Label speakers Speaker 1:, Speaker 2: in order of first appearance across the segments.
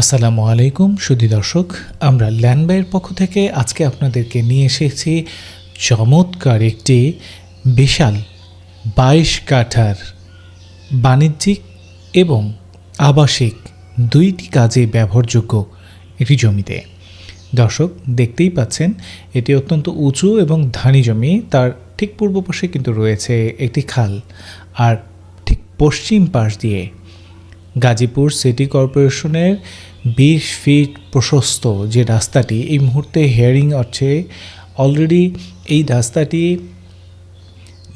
Speaker 1: আসসালামু আলাইকুম, সুধী দর্শক। আমরা ল্যান্ডবাইয়ের পক্ষ থেকে আজকে আপনাদেরকে নিয়ে এসেছি চমৎকার একটি বিশাল বাইশ কাঠার বাণিজ্যিক এবং আবাসিক দুইটি কাজে ব্যবহারযোগ্য একটি জমিতে। দর্শক, দেখতেই পাচ্ছেন, এটি অত্যন্ত উঁচু এবং ধানি জমি। তার ঠিক পূর্ব পাশে কিন্তু রয়েছে একটি খাল। আর ঠিক পশ্চিম পাশ দিয়ে গাজীপুর সিটি কর্পোরেশনের বিশ ফিট প্রশস্ত যে রাস্তাটি, এই মুহূর্তে হেয়ারিং হচ্ছে অলরেডি এই রাস্তাটি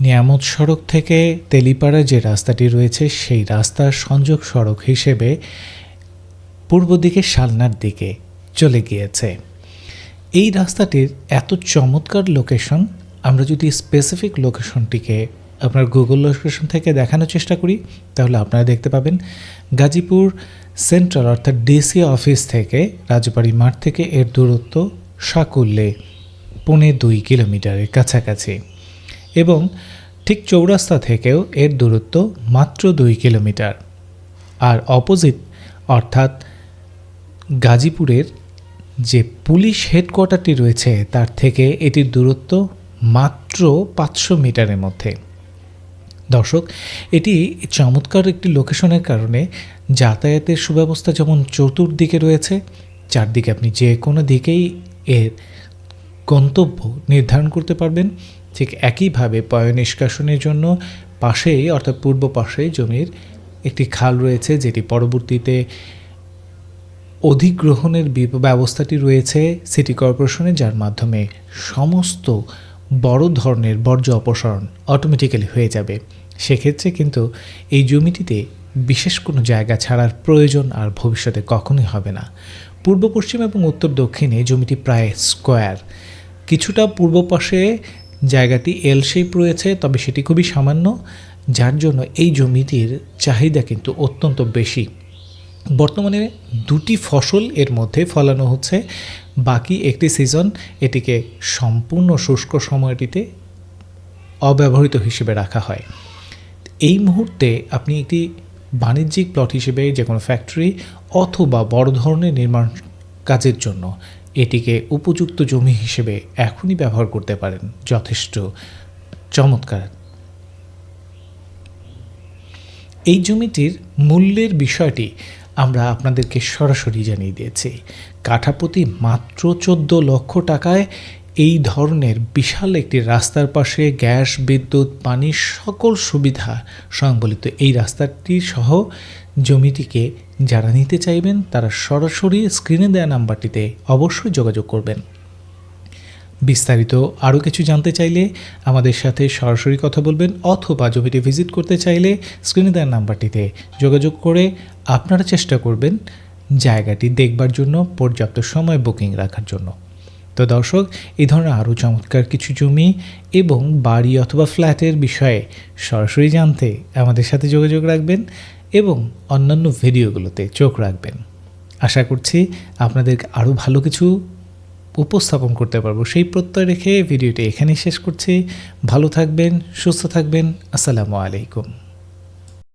Speaker 1: নিয়ামত সড়ক থেকে তেলিপাড়া যে রাস্তাটি রয়েছে, সেই রাস্তার সংযোগ সড়ক হিসেবে পূর্ব দিকে শালনার দিকে চলে গিয়েছে। এই রাস্তাটির এত চমৎকার লোকেশন আমরা যদি স্পেসিফিক লোকেশনটিকে আপনার গুগল লোকেশন থেকে দেখানোর চেষ্টা করি, তাহলে আপনারা দেখতে পাবেন গাজীপুর সেন্ট্রাল অর্থাৎ ডিসি অফিস থেকে রাজবাড়ি মাঠ থেকে এর দূরত্ব সাকুল্যে পৌনে দুই কিলোমিটারের কাছাকাছি এবং ঠিক চৌরাস্তা থেকেও এর দূরত্ব মাত্র দুই কিলোমিটার। আর অপোজিট অর্থাৎ গাজীপুরের যে পুলিশ হেডকোয়ার্টারটি রয়েছে, তার থেকে এটির দূরত্ব মাত্র পাঁচশো মিটারের মধ্যে। দর্শক, এটি চমৎকার একটি লোকেশনের কারণে যাতায়াতের সুব্যবস্থা যেমন চতুর্দিকে রয়েছে, চারদিকে আপনি যে কোনো দিকেই এর গন্তব্য নির্ধারণ করতে পারবেন। ঠিক একইভাবে পয় নিষ্কাশনের জন্য পাশেই, অর্থাৎ পূর্ব পাশেই জমির একটি খাল রয়েছে, যেটি পরবর্তীতে অধিগ্রহণের ব্যবস্থাটি রয়েছে সিটি কর্পোরেশনে যার মাধ্যমে সমস্ত বড় ধরনের বর্জ্য অপসারণ অটোমেটিক্যালি হয়ে যাবে। সেক্ষেত্রে কিন্তু এই জমিটিতে বিশেষ কোনো জায়গা ছাড়ার প্রয়োজন আর ভবিষ্যতে কখনোই হবে না। পূর্ব পশ্চিম এবং উত্তর দক্ষিণে জমিটি প্রায় স্কোয়ার কিছুটা পূর্ব পাশে জায়গাটি এল শেপ রয়েছে, তবে সেটি খুবই সামান্য, যার জন্য এই জমিটির চাহিদা কিন্তু অত্যন্ত বেশি। বর্তমানে দুটি ফসল এর মধ্যে ফলানো হচ্ছে। বাকি একটি সিজন এটিকে সম্পূর্ণ শুষ্ক সময়টিতে অব্যবহৃত হিসেবে রাখা হয়। এই মুহূর্তে আপনি একটি বাণিজ্যিক প্লট হিসেবে যে কোনো ফ্যাক্টরি অথবা বড় ধরনের নির্মাণ কাজের জন্য এটিকে উপযুক্ত জমি হিসেবে এখনই ব্যবহার করতে পারেন। যথেষ্ট চমৎকার। এই জমিটির মূল্যের বিষয়টি আমরা আপনাদেরকে সরাসরি জানিয়ে দিয়েছি কাঠাপতি মাত্র চোদ্দ লক্ষ টাকায় এই ধরনের বিশাল একটি রাস্তার পাশে গ্যাস, বিদ্যুৎ পানি সকল সুবিধা সংবলিত এই রাস্তাটি সহ জমিটিকে যারা নিতে চাইবেন তারা সরাসরি স্ক্রিনে দেওয়া নাম্বারটিতে অবশ্যই যোগাযোগ করবেন। বিস্তারিত আরও কিছু জানতে চাইলে আমাদের সাথে সরাসরি কথা বলবেন অথবা জমিটি ভিজিট করতে চাইলে স্ক্রিনে দেওয়ার নাম্বারটিতে যোগাযোগ করে আপনারা চেষ্টা করবেন জায়গাটি দেখবার জন্য, পর্যাপ্ত সময় বুকিং রাখার জন্য। তো দর্শক, এই ধরনের আরও চমৎকার কিছু জমি এবং বাড়ি অথবা ফ্ল্যাটের বিষয়ে সরাসরি জানতে আমাদের সাথে যোগাযোগ রাখবেন এবং অন্যান্য ভিডিওগুলোতে চোখ রাখবেন। আশা করছি আপনাদের আরও ভালো কিছু উপস্থাপন করতে পারব। সেই প্রত্যয় রেখে ভিডিওটি এখানেই শেষ করছি। ভালো থাকবেন, সুস্থ থাকবেন। আসসালামু আলাইকুম।